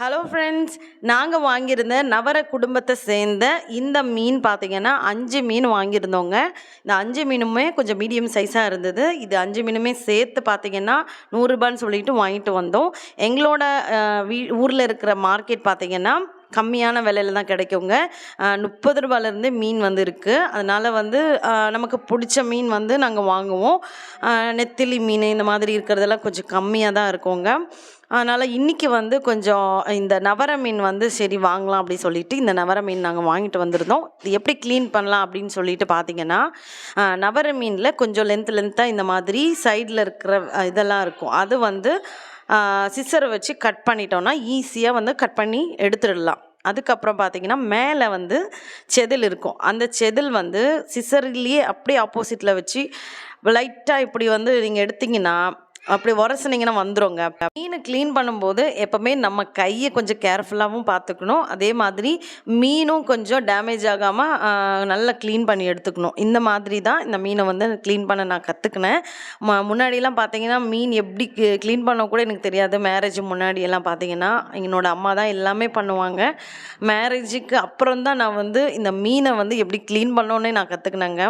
Hello friends நாங்கள் வாங்கியிருந்த நவர குடும்பத்தை சேர்ந்த இந்த மீன் பார்த்தீங்கன்னா அஞ்சு மீன் வாங்கியிருந்தோங்க. இந்த அஞ்சு மீனுமே கொஞ்சம் மீடியம் சைஸாக இருந்தது. இது அஞ்சு மீனுமே சேர்த்து பார்த்தீங்கன்னா நூறுரூபான்னு சொல்லிட்டு வாங்கிட்டு வந்தோம். எங்களோட வீ ஊரில் இருக்கிற மார்க்கெட் பார்த்தீங்கன்னா கம்மியான விலையில தான் கிடைக்குங்க. முப்பது ரூபாயிலேருந்து மீன் வந்து இருக்குது அதனால் வந்து நமக்கு பிடிச்ச மீன் வந்து நாங்கள் வாங்குவோம். நெத்திலி மீன் இந்த மாதிரி இருக்கிறதெல்லாம் கொஞ்சம் கம்மியாக தான் இருக்குங்க. அதனால் இன்றைக்கி வந்து கொஞ்சம் இந்த நவர மீன் வந்து சரி வாங்கலாம் அப்படின்னு சொல்லிட்டு இந்த நவர மீன் நாங்கள் வாங்கிட்டு வந்திருந்தோம். இது எப்படி க்ளீன் பண்ணலாம் அப்படின்னு சொல்லிட்டு பார்த்தீங்கன்னா நவர மீனில் கொஞ்சம் லென்த் லென்த்தாக இந்த மாதிரி சைடில் இருக்கிற இதெல்லாம் இருக்கும். அது வந்து சிஸ்ஸரை வச்சு கட் பண்ணிட்டோம்னா ஈஸியாக வந்து கட் பண்ணி எடுத்துடலாம். அதுக்கப்புறம் பார்த்தீங்கன்னா மேலே வந்து செதில் இருக்கும். அந்த செதில் வந்து சிசர்லேயே அப்படியே ஆப்போசிட்டில் வச்சு லைட்டாக இப்படி வந்து நீங்கள் எடுத்தீங்கன்னா அப்படி உரசுனீங்கன்னா வந்துருங்க. மீனை க்ளீன் பண்ணும்போது எப்போவுமே நம்ம கையை கொஞ்சம் கேர்ஃபுல்லாகவும் பார்த்துக்கணும். அதே மாதிரி மீனும் கொஞ்சம் டேமேஜ் ஆகாமல் நல்லா க்ளீன் பண்ணி எடுத்துக்கணும். இந்த மாதிரி தான் இந்த மீனை வந்து க்ளீன் பண்ண நான் கற்றுக்கினேன் ம முன்னாடியெல்லாம் பார்த்தீங்கன்னா மீன் எப்படி க்ளீன் பண்ண கூட எனக்கு தெரியாது. மேரேஜ் முன்னாடியெல்லாம் பார்த்தீங்கன்னா என்னோடய அம்மா தான் எல்லாமே பண்ணுவாங்க. மேரேஜுக்கு அப்புறம் தான் நான் வந்து இந்த மீனை வந்து எப்படி க்ளீன் பண்ணோன்னே நான் கற்றுக்கினேங்க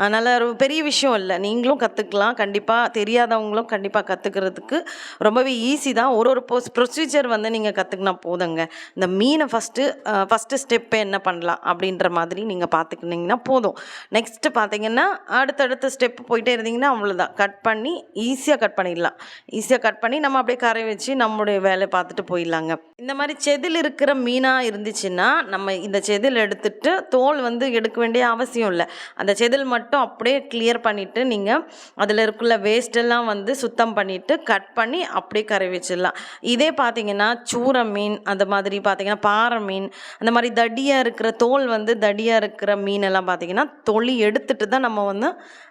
அதனால் ஒரு பெரிய விஷயம் இல்லை. நீங்களும் கற்றுக்கலாம் கண்டிப்பாக தெரியாதவங்களும் கண்டிப்பாக கற்றுக்கிறதுக்கு ரொம்பவே ஈஸி தான். ஒரு ஒரு போஸ் ப்ரொசீஜர் வந்து நீங்கள் கற்றுக்கினா போதுங்க. இந்த மீனை ஃபஸ்ட்டு ஃபஸ்ட்டு ஸ்டெப்பை என்ன பண்ணலாம் அப்படின்ற மாதிரி நீங்கள் பார்த்துக்கிட்டிங்கன்னா போதும். நெக்ஸ்ட்டு பார்த்தீங்கன்னா அடுத்தடுத்த ஸ்டெப்பு போயிட்டே இருந்தீங்கன்னா அவ்வளோதான் கட் பண்ணி ஈஸியாக கட் பண்ணிடலாம். ஈஸியாக கட் பண்ணி நம்ம அப்படியே கரை வச்சு நம்மளுடைய வேலையை பார்த்துட்டு போயிடலாங்க. இந்த மாதிரி செதில் இருக்கிற மீனாக இருந்துச்சுன்னா நம்ம இந்த செதில் எடுத்துட்டு தோல் வந்து எடுக்க வேண்டிய அவசியம் இல்லை. அந்த செதில் மட்டும் அப்படியே கிளியர் பண்ணிவிட்டு நீங்கள் அதில் இருக்குள்ள வேஸ்டெல்லாம் வந்து சுத்தம் பண்ணிவிட்டு கட் பண்ணி அப்படியே கரை வச்சிடலாம். இதே பார்த்தீங்கன்னா சூர மீன் அந்த மாதிரி பார்த்தீங்கன்னா பாறை மீன் அந்த மாதிரி தடியாக இருக்கிற தோல் வந்து தடியாக இருக்கிற மீனெல்லாம் பார்த்தீங்கன்னா தொளி எடுத்துட்டு தான் நம்ம வந்து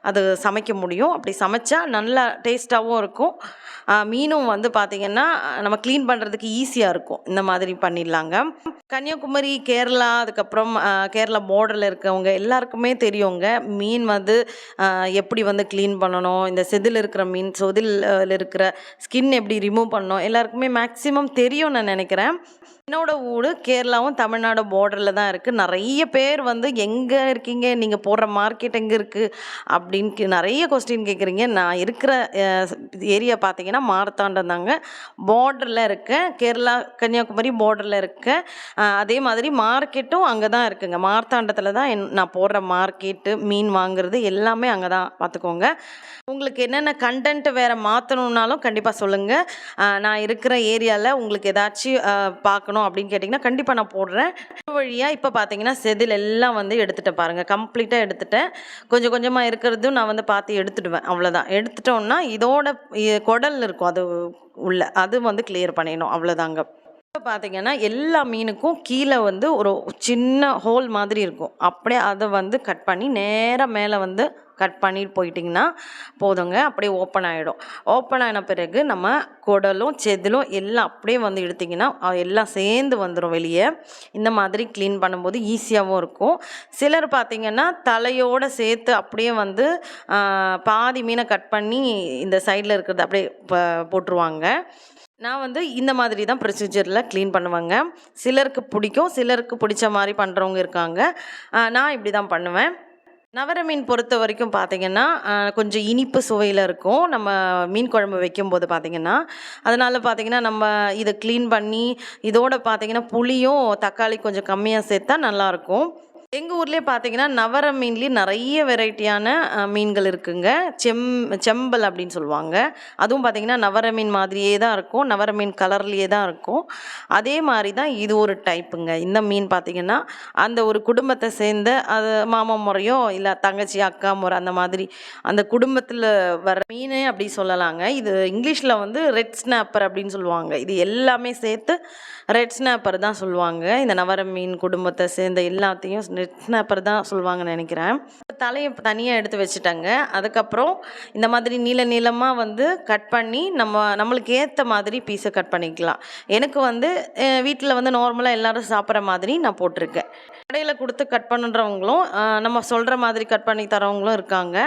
அது சமைக்க முடியும். அப்படி சமைச்சா நல்லா டேஸ்ட்டாகவும் இருக்கும். மீனும் வந்து பார்த்திங்கன்னா நம்ம க்ளீன் பண்ணுறதுக்கு ஈஸியாக இருக்கும். இந்த மாதிரி பண்ணிடலாங்க. கன்னியாகுமரி கேரளா அதுக்கப்புறம் கேரளா பார்டரில் இருக்கவங்க எல்லாருக்குமே தெரியுங்க. மீன் வந்து எப்படி வந்து க்ளீன் பண்ணணும்? இந்த செதில் இருக்கிற மீன் செதில் இருக்கிற ஸ்கின் எப்படி ரிமூவ் பண்ணோம் எல்லாருக்குமே மேக்ஸிமம் தெரியும் நான் நினைக்கிறேன். என்னோட ஊர் கேரளாவும் தமிழ்நாடு பார்டரில் தான் இருக்குது நிறைய பேர் வந்து எங்கே இருக்கீங்க நீங்கள் போடுற மார்க்கெட் எங்கே இருக்குது அப்படின்னு நிறைய கொஸ்டின் கேட்குறீங்க நான் இருக்கிற ஏரியா பார்த்தீங்கன்னா மார்த்தாண்டம் தாங்க பார்டரில் இருக்கேன். கேரளா கன்னியாகுமரி பார்டரில் இருக்கேன். அதே மாதிரி மார்க்கெட்டும் அங்கே தான் இருக்குங்க. மார்த்தாண்டத்தில் தான் என் நான் போடுற மார்க்கெட்டு மீன் வாங்குறது எல்லாமே அங்கே தான் பார்த்துக்கோங்க உங்களுக்கு என்னென்ன கண்டென்ட் வேறு மா மாற்றணுன்னாலும் கண்டிப்பாக சொல்லுங்கள் நான் இருக்கிற ஏரியாவில் உங்களுக்கு ஏதாச்சும் பார்க்கணும் அப்படின்னு கேட்டிங்கன்னா கண்டிப்பாக நான் போடுறேன். வழியாக இப்போ பார்த்தீங்கன்னா செதில் எல்லாம் வந்து எடுத்துகிட்டேன் பாருங்கள் கம்ப்ளீட்டாக எடுத்துட்டேன். கொஞ்சம் கொஞ்சமாக இருக்கிறதும் நான் வந்து பார்த்து எடுத்துடுவேன். அவ்வளோதான் எடுத்துட்டோன்னா இதோட குடல் இருக்கும். அது உள்ள. அது வந்து கிளியர் பண்ணிடணும். அவ்வளோதாங்க இப்போ பார்த்தீங்கன்னா எல்லா மீனுக்கும் கீழே வந்து ஒரு சின்ன ஹோல் மாதிரி இருக்கும். அப்படியே அதை வந்து கட் பண்ணி நேராக மேலே வந்து கட் பண்ணிட்டு போயிட்டிங்கன்னா போதுங்க. அப்படியே ஓப்பன் ஆகிடும் ஓப்பன் ஆன பிறகு நம்ம குடலும் செதிலும் எல்லாம் அப்படியே வந்து எடுத்திங்கன்னா எல்லாம் சேர்ந்து வந்துடும் வெளியே. இந்த மாதிரி க்ளீன் பண்ணும்போது ஈஸியாகவும் இருக்கும். சிலர் பார்த்திங்கன்னா தலையோடு சேர்த்து அப்படியே வந்து பாதி மீனை கட் பண்ணி இந்த சைடில் இருக்கிறது அப்படியே ப- போட்டுருவாங்க. நான் வந்து இந்த மாதிரி தான் ப்ரொசீஜரில் க்ளீன் பண்ணுவேங்க. சிலருக்கு பிடிக்கும் சிலருக்கு பிடிச்ச மாதிரி பண்ணுறவங்க இருக்காங்க. நான் இப்படி தான் பண்ணுவேன். நவர மீன் பொறுத்த வரைக்கும் பார்த்திங்கன்னா கொஞ்சம் இனிப்பு சுவையில் இருக்கும். நம்ம மீன் குழம்பு வைக்கும்போது பார்த்திங்கன்னா அதனால் பார்த்தீங்கன்னா நம்ம இதை க்ளீன் பண்ணி இதோட பார்த்தீங்கன்னா புளியும் தக்காளி கொஞ்சம் கம்மியாக சேர்த்தா நல்லாயிருக்கும் எங்கள் ஊர்லேயே பார்த்தீங்கன்னா நவர மீன்லேயே நிறைய வெரைட்டியான மீன்கள் இருக்குங்க. செம் செம்பல் அப்படின்னு சொல்லுவாங்க. அதுவும் பார்த்தீங்கன்னா நவர மீன் மாதிரியே தான் இருக்கும். நவர மீன் கலர்லேயே தான் இருக்கும். அதே மாதிரி தான் இது ஒரு டைப்புங்க. இந்த மீன் பார்த்தீங்கன்னா அந்த ஒரு குடும்பத்தை சேர்ந்த அது மாமா முறையோ இல்லை தங்கச்சி அக்கா முறை அந்த மாதிரி அந்த குடும்பத்தில் வர மீனே அப்படி சொல்லலாங்க. இது இங்கிலீஷில் வந்து ரெட் ஸ்னாப்பர் அப்படின்னு சொல்லுவாங்க. இது எல்லாமே சேர்த்து ரெட் ஸ்னாப்பர் தான் சொல்லுவாங்க. இந்த நவர மீன் குடும்பத்தை சேர்ந்த எல்லாத்தையும் வெட்டின அப்புறம் தான் சொல்லுவாங்கன்னு நினைக்கிறேன். தலையை தனியாக எடுத்து வச்சுட்டாங்க. அதுக்கப்புறம் இந்த மாதிரி நீள நீளமாக வந்து கட் பண்ணி நம்ம நம்மளுக்கு ஏற்ற மாதிரி பீஸை கட் பண்ணிக்கலாம். எனக்கு வந்து வீட்டில் வந்து நார்மலாக எல்லோரும் சாப்பிட்ற மாதிரி நான் போட்டிருக்கேன். கடையில் கொடுத்து கட் பண்ணுறவங்களும் நம்ம சொல்கிற மாதிரி கட் பண்ணி தரவங்களும் இருக்காங்க.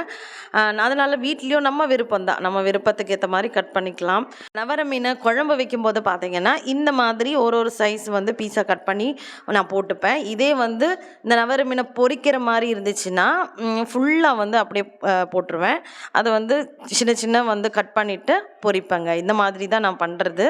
அதனால் வீட்லேயும் நம்ம விருப்பம் தான். நம்ம விருப்பத்துக்கு ஏற்ற மாதிரி கட் பண்ணிக்கலாம். நவர மீனை குழம்பு வைக்கும்போது பார்த்தீங்கன்னா இந்த மாதிரி ஒரு ஒரு சைஸ் வந்து பீஸா கட் பண்ணி நான் போட்டுப்பேன். இதே வந்து இந்த நவர மீனை பொறிக்கிற மாதிரி இருந்துச்சுன்னா ஃபுல்லாக வந்து அப்படியே போட்டுருவேன். அதை வந்து சின்ன சின்ன வந்து கட் பண்ணிவிட்டு பொரிப்பேங்க இந்த மாதிரி தான் நான் பண்ணுறது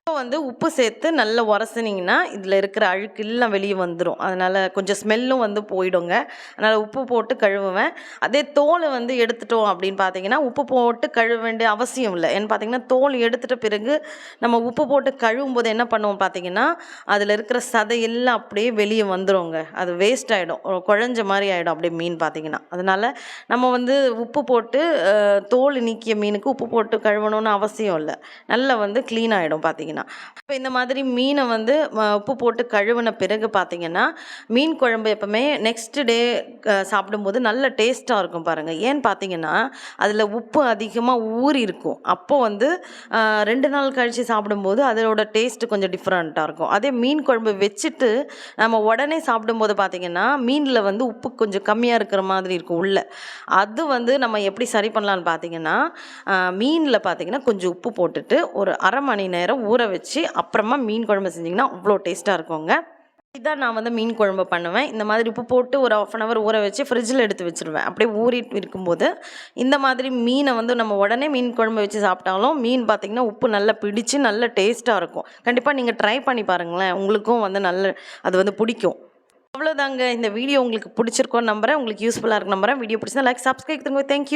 இப்போ வந்து உப்பு சேர்த்து நல்லா உரசினீங்கன்னா இதில் இருக்கிற அழுக்கு எல்லாம் வெளியே வந்துடும் அதனால் கொஞ்சம் ஸ்மெல்லும் வந்து போயிடுங்க. அதனால் உப்பு போட்டு கழுவுவேன். அதே தோலை வந்து எடுத்துட்டோம் அப்படின்னு பார்த்தீங்கன்னா உப்பு போட்டு கழுவ வேண்டிய அவசியம் இல்லை. ஏன்னு பார்த்தீங்கன்னா தோல் எடுத்துட்ட பிறகு நம்ம உப்பு போட்டு கழுவும் போது என்ன பண்ணுவோம் பார்த்தீங்கன்னா அதில் இருக்கிற சதை எல்லாம் அப்படியே வெளியே வந்துடுங்க அது வேஸ்ட் ஆகிடும் குழஞ்ச மாதிரி ஆகிடும் அப்படியே மீன் பார்த்தீங்கன்னா அதனால் நம்ம வந்து உப்பு போட்டு தோல் நீக்கிய மீனுக்கு உப்பு போட்டு கழுவணும்னு அவசியம் இல்லை. நல்லா வந்து க்ளீன் ஆகிடும் பார்த்தீங்கன்னா இப்போ இந்த மாதிரி மீனை வந்து உப்பு போட்டு கழுவின பிறகு பார்த்தீங்கன்னா மீன் குழம்பு எப்பவுமே நெக்ஸ்ட் டே சாப்பிடும்போது நல்ல டேஸ்ட்டாக இருக்கும் பாருங்கள் ஏன்னு பார்த்தீங்கன்னா அதில் உப்பு அதிகமாக ஊறி இருக்கும். அப்போது வந்து ரெண்டு நாள் கழித்து சாப்பிடும்போது அதோட டேஸ்ட் கொஞ்சம் டிஃப்ரெண்ட்டாக இருக்கும். அதே மீன் குழம்பு வச்சுட்டு நம்ம உடனே சாப்பிடும்போது பார்த்தீங்கன்னா மீனில் வந்து உப்பு கொஞ்சம் கம்மியாக இருக்கிற மாதிரி இருக்கும் உள்ள. அது வந்து நம்ம எப்படி சரி பண்ணலான்னு பார்த்தீங்கன்னா மீனில் பார்த்தீங்கன்னா கொஞ்சம் உப்பு போட்டுட்டு ஒரு அரை மணி நேரம் ஊற வச்சு அப்புறமா மீன் குழம்பு செஞ்சிங்கன்னா அவ்வளோ டேஸ்ட்டாக இருக்குங்க. இதான் நான் வந்து மீன் குழம்பு பண்ணுவேன். இந்த மாதிரி உப்பு போட்டு ஒரு ஆஃப் அன் ஹவர் ஊற வச்சு ஃப்ரிட்ஜில் எடுத்து வச்சுருவேன். அப்படியே ஊறிட்டு இருக்கும்போது இந்த மாதிரி மீனை வந்து நம்ம உடனே மீன் குழம்பு வச்சு சாப்பிட்டாலும் மீன் பார்த்திங்கன்னா உப்பு நல்லா பிடிச்சு நல்ல டேஸ்ட்டாக இருக்கும். கண்டிப்பாக நீங்கள் ட்ரை பண்ணி பாருங்களேன். உங்களுக்கும் வந்து நல்ல அது வந்து பிடிக்கும். அவ்வளோதாங்க இந்த வீடியோ உங்களுக்கு பிடிச்சிருக்கோன்னு நம்புறேன். உங்களுக்கு யூஸ்ஃபுல்லாக இருக்கு நம்புறேன். வீடியோ பிடிச்சா லைக் சப்ஸ்கிரைப் தேங்க்யூ